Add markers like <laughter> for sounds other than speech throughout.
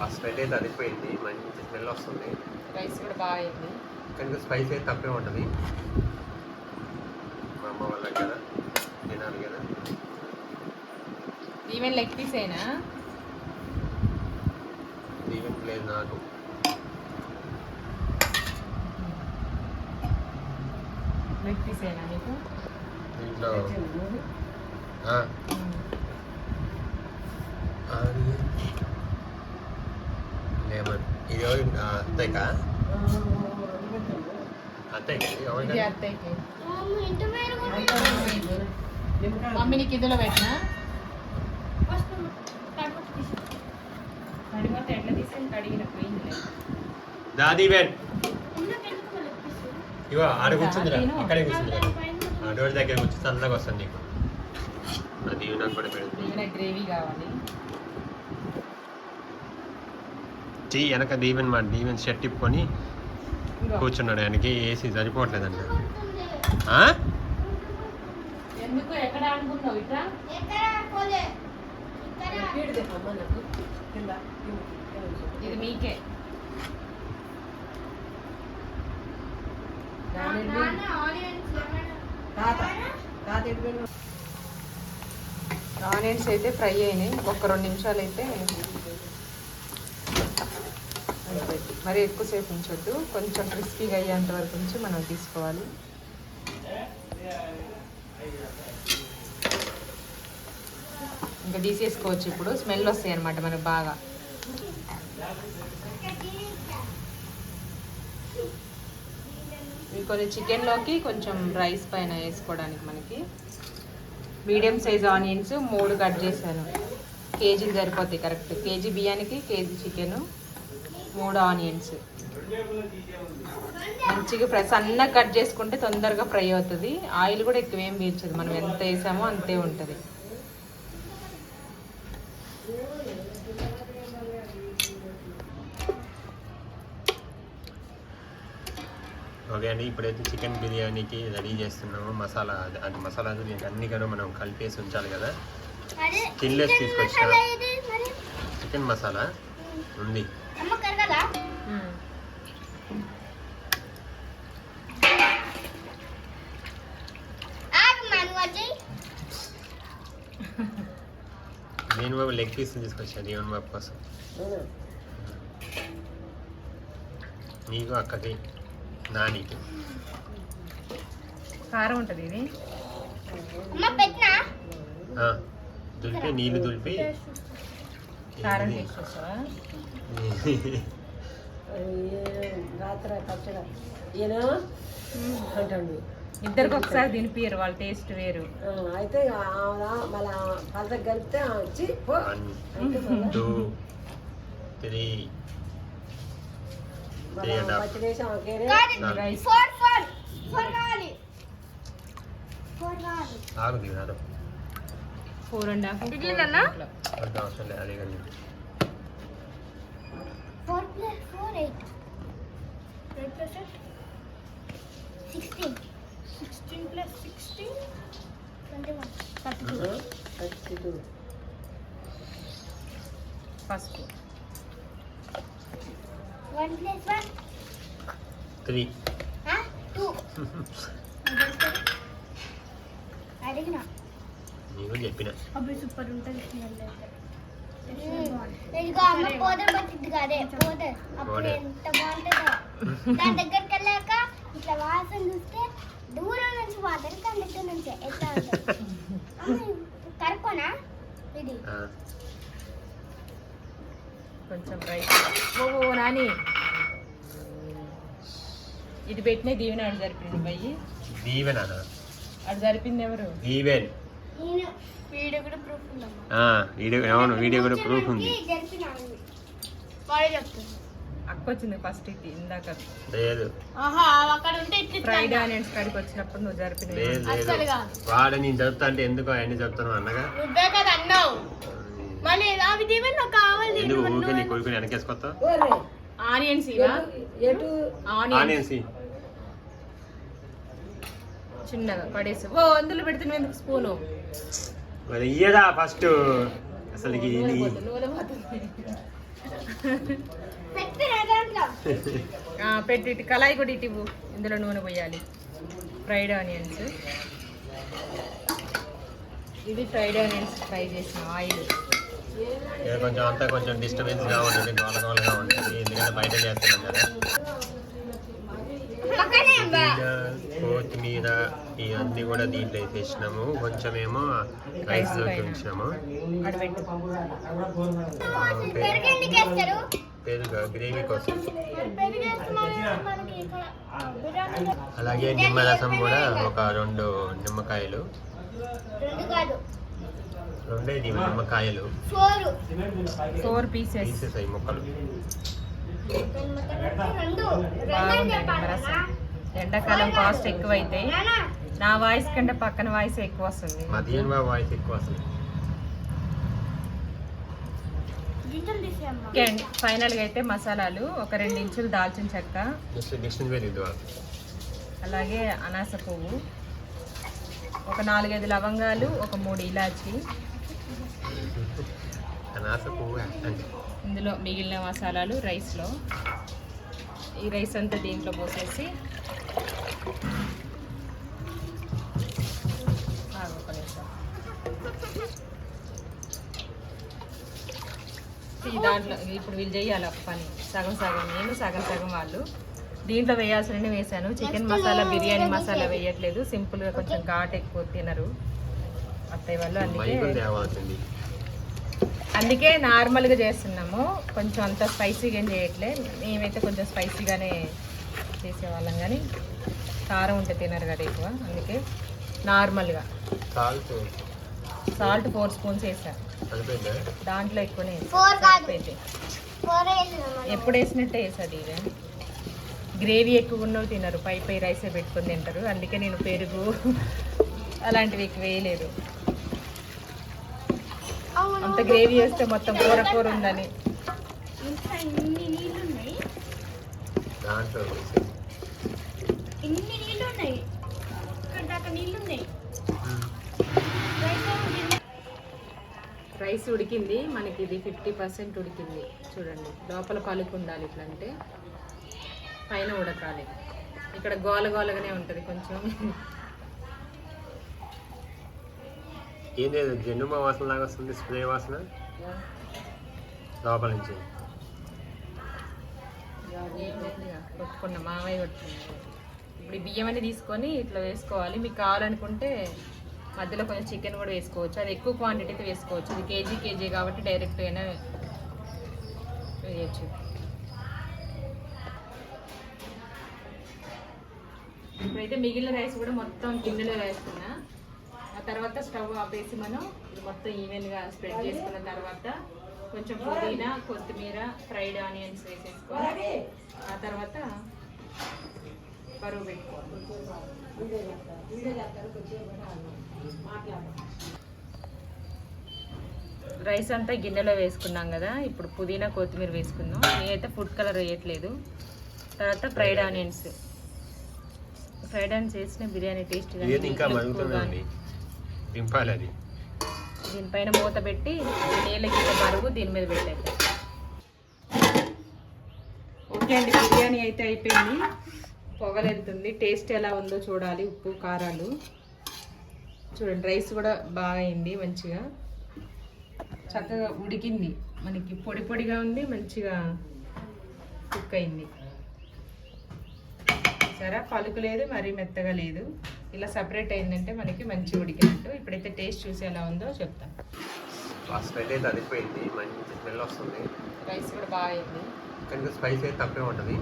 ఆ స్మెల్ అయితే అదిపోయింది మంచి స్మెల్ వస్తుంది. రైస్ కూడా బాగా అయింది. కానీ స్పైస్ అయితే తప్పే ఉంటుంది. మా అమ్మ వాళ్ళకి కదా తినాలి కదా. ఈవెన్ లెగ్ పీస్ అయినా ఈవెన్ లేదు నాకు. లెగ్ పీస్ అయినా నీకు దీంట్లో ఆ, లెమన్ ఇది ఎవరి అత్తయ్యకా అత్తయ్యకి ఇది ఎవరికి అత్తయ్యకి ఇంటి పేరు మమ్మీ నీకు ఇదిలో పెట్టినా? దాది ఈవెన్ ఇగో ఆడ కూర్చుందిరా ఇక్కడే కూర్చుందిరా. ఆ డోర్ దగ్గర కూర్చొని చల్లగా వస్తుంది నీకు. అది నాకు కూడా పెడుతుంది. గ్రేవీ కావాలి. చెయ్యి వెనక దీవెన్ మా దీవెన్ షర్ట్ తిప్పుకొని ఇదిగో. కూర్చున్నాడు. ఆయనకి ఏసీ సరిపోవట్లేదంట. ఆ? ఎందుకు? ఎక్కడ అనుకున్నావు? ఇట్లా? ఎక్కడ? పోలే. ఇక్కడ ఇది మీకే. నాన్న ఆనియన్స్ లెమన్ ఆనియన్స్ అయితే ఫ్రై అయినాయి. ఒక రెండు నిమిషాలు అయితే అంతే మరి ఎక్కువసేపు ఉంచొద్దు. కొంచెం క్రిస్పీగా అయ్యేంత వరకు ఉంచి మనం తీసుకోవాలి. ఇంకా తీసేసుకోవచ్చు ఇప్పుడు. స్మెల్ వస్తాయి అనమాట మనకు బాగా. ఇవి కొన్ని చికెన్లోకి కొంచెం రైస్ పైన వేసుకోవడానికి మనకి. మీడియం సైజ్ ఆనియన్స్ మూడు కట్ చేశాను. కేజీ సరిపోతాయి కరెక్ట్. కేజీ బియ్యానికి కేజీ చికెను. మూడు ఆనియన్స్. మంచిగా ఫ్రై సన్నగా కట్ చేసుకుంటే తొందరగా ఫ్రై అవుతుంది. ఆయిల్ కూడా ఎక్కువ ఏం పీల్చదు. మనం ఎంత వేసామో అంతే ఉంటుంది. ఓకే అండి ఇప్పుడైతే చికెన్ బిర్యానీకి రెడీ చేస్తున్నాము. మసాలా అది- మసాలా దీనికి అన్ని కూడా మనం కలిపేసి ఉంచాలి కదా. స్కిన్లెస్ చికెన్ తీసుకొచ్చా మసాలా ఇది మరి? చికెన్ మసాలా ఉంది. నేను బాబు లెగ్ పీస్ తీసుకొచ్చాను దేవుని బాబు కోసం. నీకు అక్కకి నానికి. కారం ఉంటుంది ఇది? అమ్మ పెట్టినా? ఆ, దులిపి నీళ్ళు దులిపి. కారం వస్తుందా <laughs> రాత్రి పచ్చడ. ఈయన అంటాడు. ఇద్దరికి ఒకసారి తినిపియరు వాళ్ళ టేస్ట్ వేరు. ఆ, అయితే మళ్ళీ పలసకి కలిపితే వచ్చి పో. వన్ అంటే <laughs> మళ్ళా టూ త్రీ. మళ్ళా త్రీ అండ్ హాఫ్ పచ్చడి వేసి ఆమెకేనే కాదు రైస్ ఫోర్ ఫోర్ ఫోర్ కావాలి ఫోర్ కావాలి ఆగు దిగారు ఫోర్ అండ్ హాఫ్ ఇడ్లీలన్నా? వద్దు అవసరం లేదు అదే కానీ four plus four eight eight plus sixteen sixteen plus sixteen twenty one thirty two thirty two పసుపు one plus one three two అడిగిన నీకు చెప్పిన అప్పుడు సూపర్ ఉంటుంది ఇదిగో అమ్మ పోదర్ పట్టింది కదే పోదర్. ఎంత బాగుంటుందో. దాని దగ్గరికి వెళ్ళాక ఇట్లా వాసన చూస్తే దూరం నుంచి దగ్గర ఎట్లా కరుకోనా ఇది. ఆ, కొంచెం ఓ, నాని. ఇది పెట్టిన దీవెన అడు జరిపింది బయ్యి దీవెన అడు జరిపింది ఎవరు? దీవెన్. వీడియో కూడా ప్రూఫ్ వీడియో అవును వీడియో కూడా ప్రూఫ్ ఉంది. జరిపినాను వాడే చెప్తుంది అక్క వచ్చింది ఫస్ట్ ఇది ఇందాక. లేదు. ఆహా అక్కడ ఉంటే ఫ్రైడ్ ఆనియన్స్ కాడికి వచ్చినప్పుడు నువ్వు కాదు. వాడు నేను చెప్తా అంటే ఎందుకు అవన్నీ చెప్తాను అన్నగా? నువ్వే కదా అన్నావు. మళ్ళీ అవి దీవెన నాకు కావాలి ఎందుకు ఊరికే నీ కొడుకుని వెనకేసుకొస్తా ఓరే ఆనియన్స్ ఇవా? ఎటు ఆనియన్స్. చిన్నగా పడేసి. ఓ అందులో పెడుతున్నావు ఎందుకు స్పూను? మరి ఇయ్యదా ఫస్ట్? అసలు పెట్టి ఇటు కళాయి కూడా ఇటు ఇవ్వు. ఇందులో నూనె పోయాలి. Fried onions. ఇది ఫ్రైడ్ ఆనియన్స్ ఫ్రై చేసిన ఆయిల్. ఇది కొంచెం అంతా కొంచెం డిస్టర్బెన్స్గా ఉంటుంది గోల గోలగా ఉంటుంది ఎందుకంటే బయట చేస్తున్నాం కదా. కొత్తిమీర ఇవన్నీ కూడా దీంట్లో వేసేసినాము. కొంచెమేమో రైస్లోకి పైన. ఉంచినాము. పెరుగు గ్రేవీ కోసం. అలాగే నిమ్మరసం కూడా ఒక రెండు నిమ్మకాయలు. నిమ్మకాయలు ఫోర్ పీసెస్. తీసేసాయి ముక్కలు. ఎండాకాలం కాస్ట్ ఎక్కువైతే నాన్న, నా వాయిస్ కంటే పక్కన వాయిస్ ఎక్కువ వస్తుంది. మా దీని బాబు వాయిస్ ఎక్కువ ఓకే అండి. ఫైనల్గా అయితే మసాలాలు ఒక రెండు ఇంచులు దాల్చిన చెక్క. అలాగే అనాస పువ్వు. ఒక నాలుగైదు లవంగాలు ఒక మూడు ఇలాచి అనాస పువ్వు అంటే ఇందులో మిగిలిన మసాలాలు రైస్లో. ఈ రైస్ అంతా దీంట్లో పోసేసి. ఈ దాంట్లో ఇప్పుడు వీళ్ళు చేయాలి పని. సగం సగం నేను సగం సగం వాళ్ళు. దీంట్లో వేయాల్సినవి వేసాను. చికెన్ మసాలా బిర్యానీ మసాలా వేయట్లేదు. సింపుల్గా కొంచెం ఘాట్ ఎక్కువ తినరు. అత్తయ్య వాళ్ళు అందుకే అందుకే నార్మల్గా చేస్తున్నాము. కొంచెం అంత స్పైసీగా ఏం చేయట్లే. మేమైతే కొంచెం స్పైసీగానే చేసేవాళ్ళం కానీ కారం ఉంటే తినరు కదా ఎక్కువ. అందుకే నార్మల్గా. సాల్ట్. సాల్ట్ ఫోర్ స్పూన్స్ వేసాను దాంట్లో ఎక్కువనే? ఎప్పుడు వేసినట్టే వేసాది ఇదే గ్రేవీ ఎక్కువ ఉన్నవి తినరు. పై పై రైసే పెట్టుకొని తింటారు. అందుకే నేను పెరుగు అలాంటివి ఎక్కువ వేయలేదు. అంత గ్రేవీ వేస్తే మొత్తం కూర కూర ఉందని. ఇంకా ఇన్ని నీళ్ళు ఉన్నాయి దాంట్లో వేసేసి. ఇన్ని నీళ్ళు ఉన్నాయి ఇక్కడ దాకా నీళ్ళు ఉన్నాయి రైస్ ఏమో గిన్నె. రైస్ ఉడికింది మనకి ఇది ఫిఫ్టీ పర్సెంట్ ఉడికింది. చూడండి లోపల పలుకు ఉండాలి ఇట్లా అంటే పైన ఉడకాలి. ఇక్కడ గోల గోలగానే ఉంటుంది కొంచెం. ఏంది లేదు జెండుమా వాసన లాగా వస్తుంది స్ప్రే వాసన. లోపల నుంచి. కొట్టుకున్న మామయ్య కొట్టుకున్నాడు ఇప్పుడు ఈ బియ్యం అన్ని తీసుకొని ఇట్లా వేసుకోవాలి. మీకు కావాలనుకుంటే మధ్యలో కొంచెం చికెన్ కూడా వేసుకోవచ్చు. అది ఎక్కువ క్వాంటిటీతో వేసుకోవచ్చు. ఇది కేజీ కేజీ కాబట్టి డైరెక్ట్ అయినా వేయచ్చు. ఇప్పుడైతే మిగిలిన రైస్ కూడా మొత్తం గిన్నెలో వేసుకున్నా తర్వాత స్టవ్ ఆపేసి మనం ఇది మొత్తం ఈవెన్గా స్ప్రెడ్ చేసుకున్న తర్వాత కొంచెం పుదీనా కొత్తిమీర ఫ్రైడ్ ఆనియన్స్ వేసేసుకొని ఆ తర్వాత బరువు పెట్టుకోవాలి. రైస్ అంతా గిన్నెలో వేసుకున్నాం కదా ఇప్పుడు పుదీనా కొత్తిమీర వేసుకుందాం. నేనైతే ఫుడ్ కలర్ వేయట్లేదు. తర్వాత ఫ్రైడ్ ఆనియన్స్ ఫ్రైడ్ ఆనియన్స్ వేసిన బిర్యానీ టేస్ట్ ఇంకా దింపాలి అది దీనిపైన మూత పెట్టి నీళ్ళకి బరువు దీని మీద పెట్టాలి ఓకే అండి బిర్యానీ అయితే అయిపోయింది. పొగలెళ్తుంది టేస్ట్ ఎలా ఉందో చూడాలి ఉప్పు కారాలు. చూడండి రైస్ కూడా బాగా అయింది మంచిగా. చక్కగా ఉడికింది. మనకి పొడి పొడిగా ఉంది మంచిగా కుక్ అయింది. సరే పలుకు లేదు మరీ మెత్తగా లేదు. ఇలా సపరేట్ అయిందంటే మనకి మంచిగా ఉడికినట్టు. ఇప్పుడైతే టేస్ట్ చూసి ఎలా ఉందో చెప్తాను స్మెల్ అయితే అదిపోయింది మంచి స్మెల్ వస్తుంది. రైస్ కూడా బాగా అయింది. కానీ స్పైస్ అయితే తప్పే ఉంటుంది.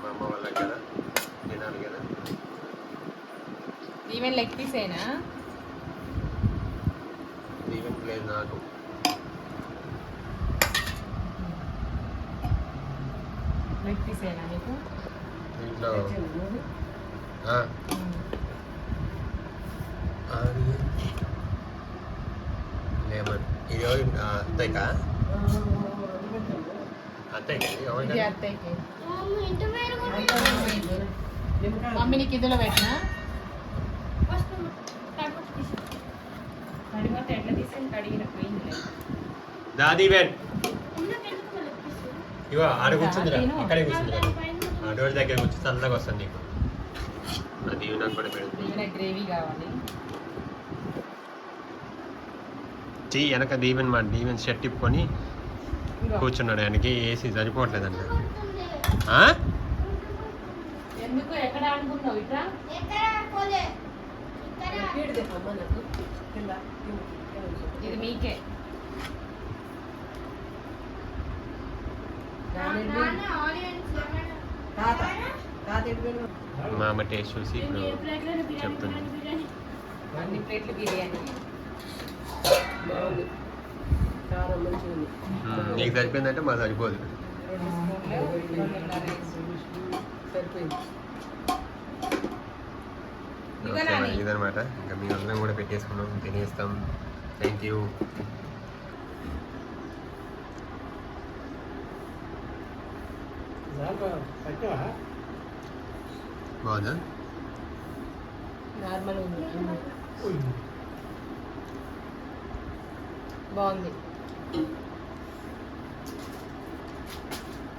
మా అమ్మ వాళ్ళకి కదా తినాలి కదా. ఈవెన్ లెగ్ పీస్ అయినా ఈవెన్ లేదు నాకు. లెగ్ పీస్ అయినా దీంట్లో ఆ, ఆనియన్ లెమన్ ఇది అత్తయ్యకా? ఎవరికి అత్తయ్యకి. మమ్మీ నీకు ఇదిలో పెట్టినా? ఫస్ట్ కాకపోతే తీసి కడిగితే ఎట్లా తీసి కడిగిన పోయింది దాది వెన్ ఇగో ఆడ కూర్చుందిరా. అక్కడే కూర్చుందిరా. ఆ డోర్ దగ్గర కూర్చొని చల్లగా వస్తుంది నీకు. అది నాకు కూడా పెడుతుంది. దీవెన గ్రేవీ కావాలి. చెయ్యి వెనక దీవెన్ మా దీవెన్ షర్ట్ ఇప్పుకొని. కూర్చున్నాడు ఆయనకి ఏసీ సరిపోవట్లేదంట. ఆ? ఎందుకు? ఎక్కడ అనుకున్నావు? ఇట్లా. ఇది మీకే. ఆనియన్స్ మా అమ్మ టేస్ట్ చూసి ఇప్పుడు చెప్తుంది. అన్ని ప్లేట్లు బిర్యానీ. నీకు సరిపోయిందంటే మా సరిపోదు. ఇదనమాట ఇంకా మీ అందరం కూడా పెట్టేసుకున్నాం తినేస్తాం. థ్యాంక్ యూ బాగుందా నార్మల్ ఉంది. బాగుంది.